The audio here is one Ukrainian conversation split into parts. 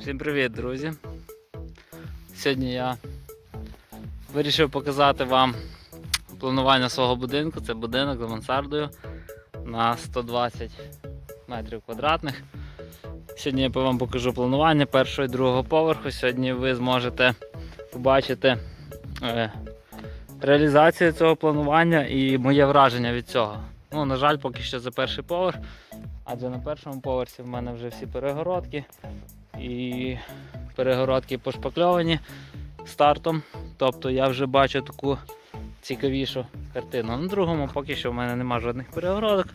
Всім привіт, друзі! Сьогодні я вирішив показати вам планування свого будинку. Це будинок з мансардою на 120 метрів квадратних. Сьогодні я вам покажу планування першого і другого поверху. Сьогодні ви зможете побачити е, реалізацію цього планування і моє враження від цього. Ну, на жаль, поки що за перший поверх, адже на першому поверсі в мене вже всі перегородки і перегородки пошпакльовані стартом. Тобто я вже бачу таку цікавішу картину. На другому поки що в мене немає жодних перегородок,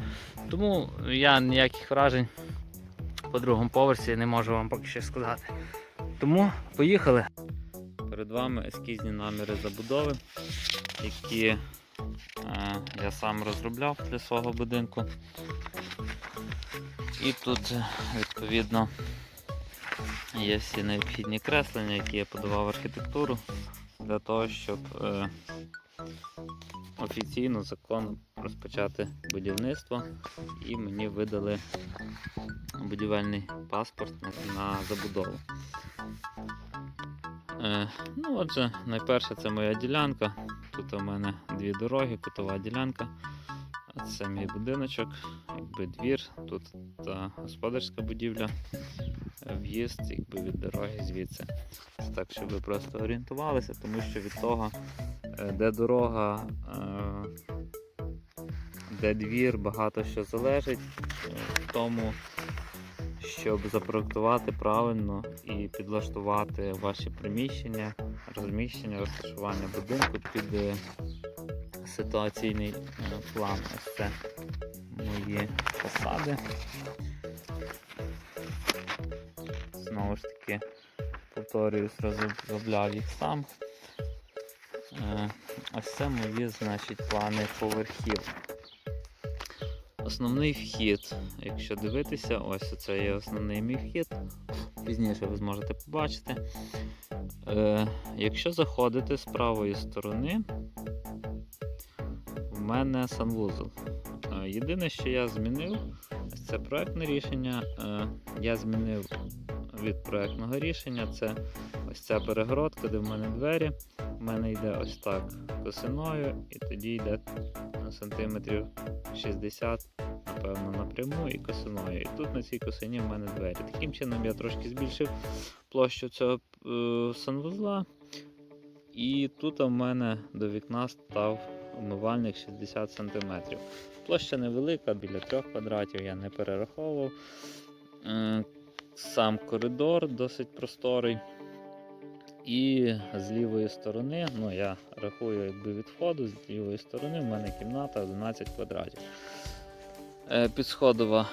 тому я ніяких вражень по другому поверсі не можу вам поки що сказати. Тому поїхали. Перед вами ескізні наміри забудови, які е, я сам розробляв для свого будинку. І тут, відповідно, Є всі необхідні креслення, які я подавав в архітектуру для того, щоб е, офіційно законно розпочати будівництво і мені видали будівельний паспорт на, забудову. Е, ну отже, найперше це моя ділянка. Тут у мене дві дороги, кутова ділянка. Це мій будиночок, якби двір, тут та господарська будівля в'їзд якби, від дороги звідси. Це так, щоб ви просто орієнтувалися, тому що від того, е, де дорога, е, де двір, багато що залежить е, в тому, щоб запроектувати правильно і підлаштувати ваші приміщення, розміщення, розташування будинку під ситуаційний план. Ось це мої фасади. Знову ж таки, повторююсь, розробляв їх сам. Е, Ось це мої значить, плани поверхів. Основний вхід, якщо дивитися, ось це є основний мій вхід. Пізніше ви зможете побачити. Е, Якщо заходити з правої сторони, в мене санвузол. Е, Єдине, що я змінив, це проектне рішення. Е, Я змінив від проектного рішення. Це ось ця перегородка, де в мене двері. У мене йде ось так косиною, і тоді йде на сантиметрів 60, напевно, напряму і косиною. І тут на цій косині в мене двері. Таким чином я трошки збільшив площу цього е, санвузла. І тут в мене до вікна став умивальник 60 см. Площа невелика, біля 3 квадратів, я не перераховував. Сам коридор досить просторий. І з лівої сторони, ну я рахую якби від з лівої сторони в мене кімната 11 квадратів. Е, Підсходова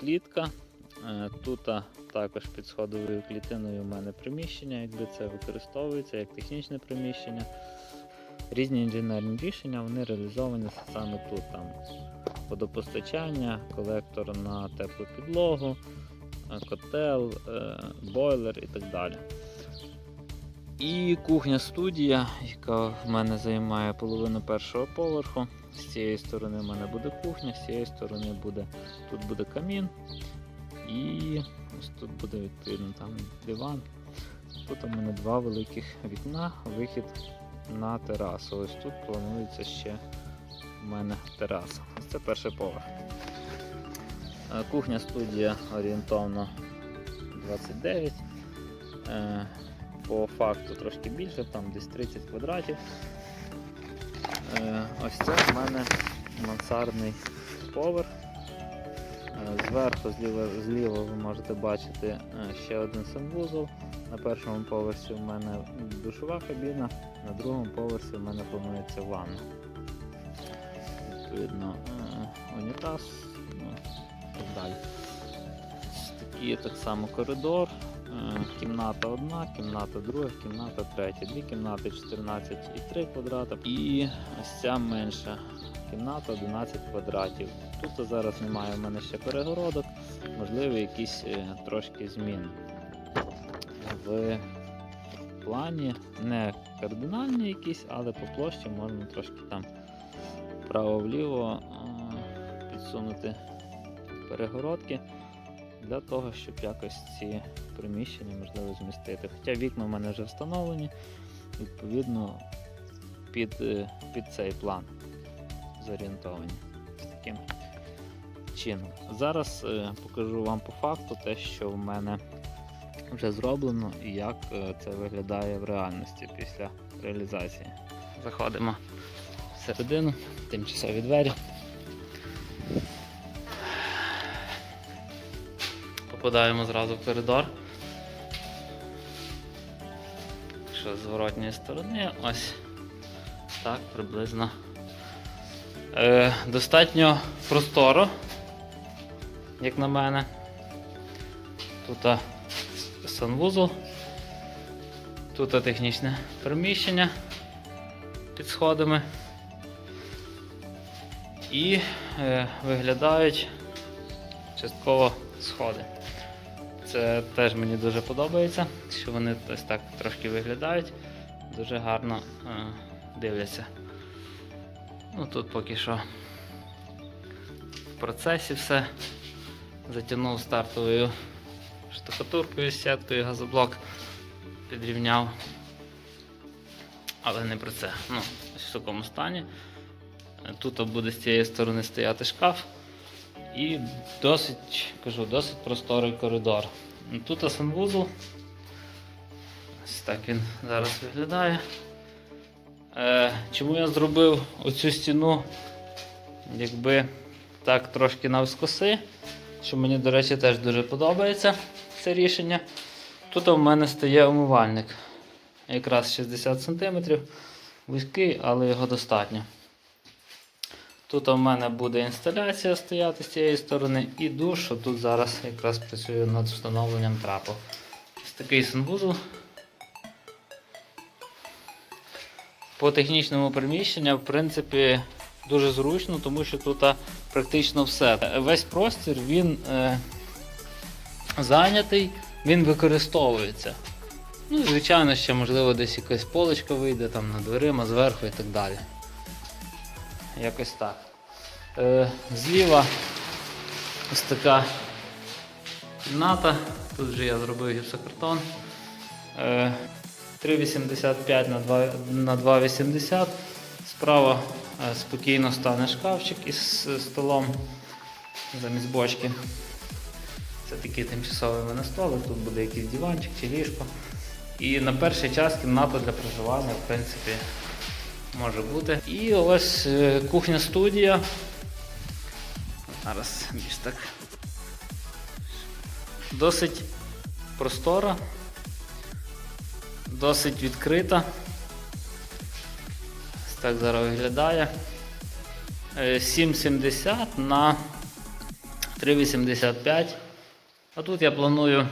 клітка. Е, Тут також під сходовою клітиною в мене приміщення, якби це використовується як технічне приміщення. Різні інженерні рішення вони реалізовані саме тут. Там водопостачання, колектор на теплу підлогу, котел, е, бойлер і так далі. І кухня-студія, яка в мене займає половину першого поверху. З цієї сторони в мене буде кухня, з цієї сторони буде тут буде камін. І ось тут буде відповідно там диван. Тут у мене два великих вікна, вихід на терасу. Ось тут планується ще в мене тераса. Ось це перший поверх. Е, Кухня студія орієнтовно 29. Е, По факту трошки більше, там десь 30 квадратів. Е, Ось це в мене мансардний поверх. Зверху зліва, зліва ви можете бачити ще один санвузол. На першому поверсі в мене душова кабіна, на другому поверсі в мене планується ванна. Відповідно, унітаз, ну, так далі. Такий так само коридор. Е, Кімната одна, кімната друга, кімната третя. Дві кімнати 14,3 квадрата. І ось ця менша кімната 11 квадратів. Тут зараз немає в мене ще перегородок, можливо, якісь е, трошки зміни. В плані не кардинальні якісь, але по площі можна трошки там вправо-вліво е, підсунути перегородки для того, щоб якось ці приміщення можливо змістити. Хоча вікна в мене вже встановлені, відповідно під, е, під цей план зорієнтовані. Таким чином. Зараз е, покажу вам по факту те, що в мене вже зроблено і як е, це виглядає в реальності після реалізації. Заходимо всередину, тимчасові двері. Попадаємо зразу в коридор. Що з зворотньої сторони, ось так приблизно. Е, достатньо просторо, як на мене. Тут санвузол, тут технічне приміщення під сходами. І е, виглядають частково сходи. Це теж мені дуже подобається, що вони ось так трошки виглядають, дуже гарно е, дивляться. Ну тут поки що в процесі все. Затягнув стартовою штукатуркою, сіткою, газоблок підрівняв. Але не про це. Ну, в такому стані. Тут буде з цієї сторони стояти шкаф. І досить, кажу, досить просторий коридор. Тут санвузол. Ось так він зараз виглядає. Е, чому я зробив оцю стіну, якби так трошки навскоси, що мені, до речі, теж дуже подобається це рішення. Тут у мене стає умивальник. Якраз 60 см. Вузький, але його достатньо. Тут у мене буде інсталяція стояти з цієї сторони і душ, що тут зараз якраз працюю над встановленням трапу. Ось такий санвузол. По технічному приміщенню, в принципі, дуже зручно, тому що тут практично все. Весь простір він е, зайнятий, він використовується. Ну, звичайно, ще можливо десь якась полочка вийде там над дверима, зверху і так далі. Якось так. Е, зліва ось така кімната. Тут вже я зробив гіпсокартон. Е, 3,85 на 2 на 2,80. Справа е, спокійно стане шкафчик із столом замість бочки. Це такий тимчасовий мене столик, тут буде якийсь диванчик чи ліжко. І на перший час кімната для проживання, в принципі, може бути. І ось е, кухня-студія. Зараз більш так. Досить простора, досить відкрита. Ось так зараз виглядає. Е, 7,70 на 3,85. А тут я планую,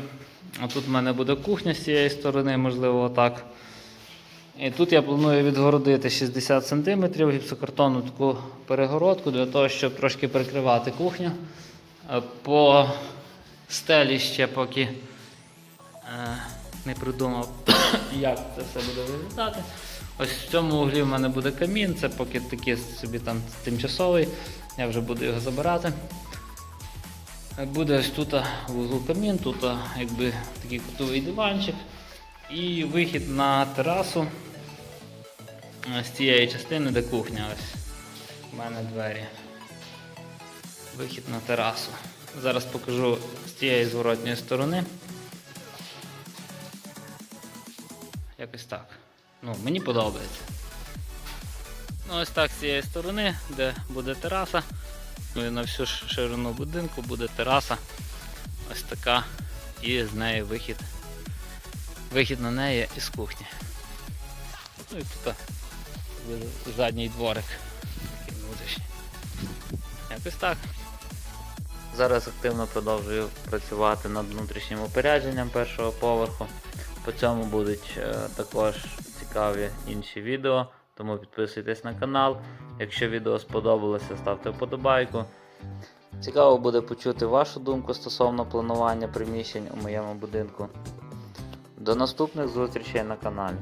а тут в мене буде кухня з цієї сторони, можливо, отак. І тут я планую відгородити 60 см гіпсокартонну таку перегородку для того, щоб трошки прикривати кухню. Е, По стелі ще поки е, не придумав, як це все буде виглядати. Ось в цьому углі в мене буде камін, це поки такий собі там тимчасовий, я вже буду його забирати. Буде ось тут в углу камін, тут якби такий кутовий диванчик і вихід на терасу е, з цієї частини, де кухня. Ось у мене двері. Вихід на терасу. Зараз покажу з цієї зворотньої сторони. Якось так. Ну, мені подобається. Ну, ось так з цієї сторони, де буде тераса. Ну і на всю ширину будинку буде тераса. Ось така. І з неї вихід. Вихід на неї із кухні. Ну і тут задній дворик. Якось так. Зараз активно продовжую працювати над внутрішнім опередженням першого поверху. По цьому будуть е, також цікаві інші відео, тому підписуйтесь на канал. Якщо відео сподобалося, ставте вподобайку. Цікаво буде почути вашу думку стосовно планування приміщень у моєму будинку. До наступних зустрічей на каналі.